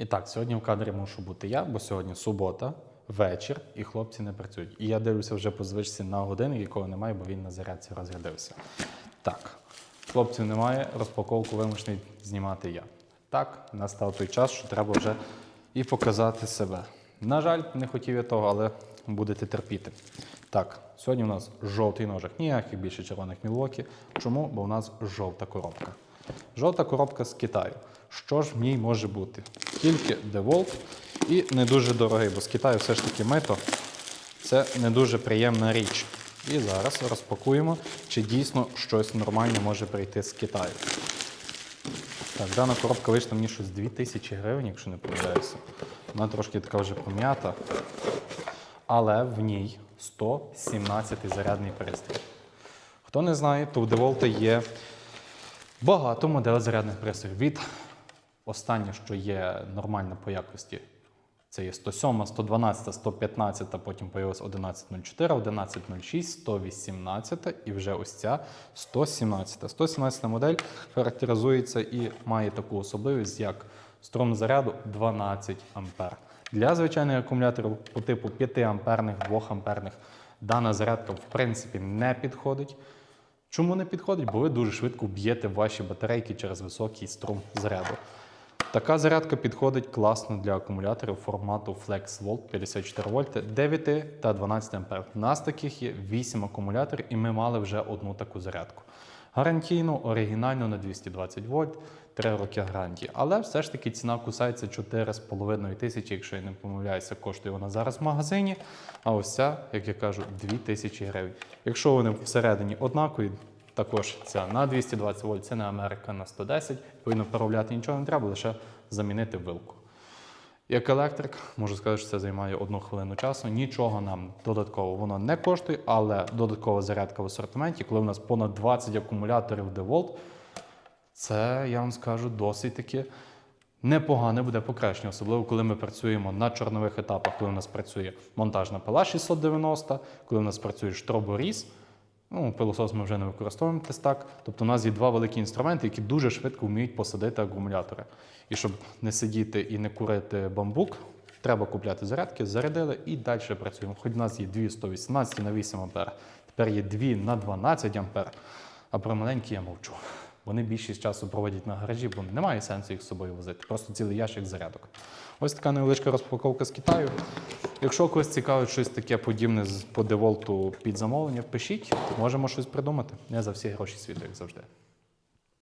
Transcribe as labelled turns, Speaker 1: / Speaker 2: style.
Speaker 1: І так, сьогодні в кадрі мушу бути я, бо сьогодні субота, вечір, і хлопці не працюють. І я дивлюся вже по звичці на годинник, якого немає, бо він на зарядці розрядився. Так, хлопців немає, розпаковку вимушений знімати я. Так, настав той час, що треба вже і показати себе. На жаль, не хотів я того, але будете терпіти. Так, сьогодні у нас жовтий ножик, ніяких більше червоних мілвокі. Чому? Бо у нас жовта коробка. Жовта коробка з Китаю. Що ж в ній може бути? Тільки DeWalt і не дуже дорогий, бо з Китаю все ж таки мито це не дуже приємна річ. І зараз розпакуємо, чи дійсно щось нормальне може прийти з Китаю. Так, дана коробка вийшла мені щось 2000 гривень, якщо не помиляюся. Вона трошки така вже пом'ята. Але в ній 117 зарядний пристрій. Хто не знає, то в DeWalt є багато моделей зарядних пристроїв. Від останнє, що є нормальна по якості, це є 107, 112, 115, потім появилась 1104, 1106, 118 і вже ось ця 117. 117 модель характеризується і має таку особливість, як струм заряду 12 А. Для звичайних акумуляторів по типу 5 амперних, 2 амперних дана зарядка в принципі не підходить. Чому не підходить? Бо ви дуже швидко б'єте ваші батарейки через високий струм заряду. Така зарядка підходить класно для акумуляторів формату FlexVolt 54 вольти 9 та 12 ампер. У нас таких є 8 акумуляторів, і ми мали вже одну таку зарядку. Гарантійну, оригінальну на 220 вольт, 3 роки гарантії. Але все ж таки ціна кусається 4,5 тисячі, якщо я не помиляюся, коштує вона зараз в магазині. А ось ця, як я кажу, 2 тисячі гривень. Якщо вони всередині однакові, також ця на 220 вольт, це не Америка на 110. Відповідно, переробляти нічого не треба, лише замінити вилку. Як електрик, можу сказати, що це займає одну хвилину часу. Нічого нам додатково воно не коштує, але додаткова зарядка в асортименті, коли у нас понад 20 акумуляторів DeWalt, це я вам скажу досить таки непогане буде покращення, особливо коли ми працюємо на чорнових етапах, коли у нас працює монтажна пила 690, коли у нас працює штроборіз. Ну, пилосос ми вже не використовуємо тестак. Тобто у нас є два великі інструменти, які дуже швидко вміють посадити акумулятори. І щоб не сидіти і не курити бамбук, треба купляти зарядки, зарядили і далі працюємо. Хоч у нас є дві 118 на 8 ампер, тепер є дві на 12 ампер, а про маленькі я мовчу. Вони більшість часу проводять на гаражі, бо немає сенсу їх з собою возити. Просто цілий ящик зарядок. Ось така невеличка розпаковка з Китаю. Якщо когось цікавить щось таке подібне по деволту під замовлення, пишіть, можемо щось придумати. Не за всі гроші світу, як завжди.